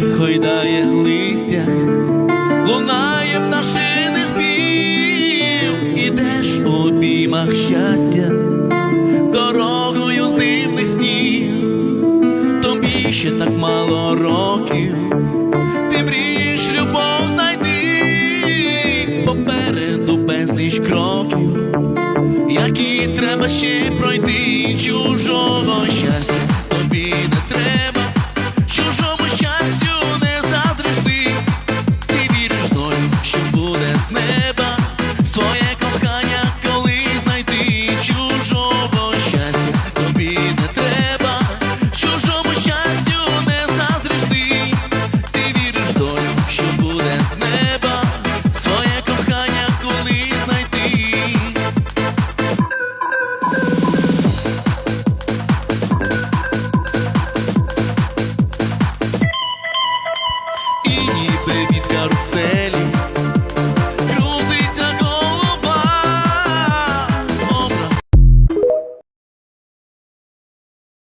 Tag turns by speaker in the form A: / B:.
A: Хойдає листя, лунає пташини спів, ідеш у обіймах щастя, дорогою з дивних снів, тобі ще так мало років, ти мрієш любов знайти, попереду безліч кроків, які треба ще пройти. Чужого щастя, тобі не треба.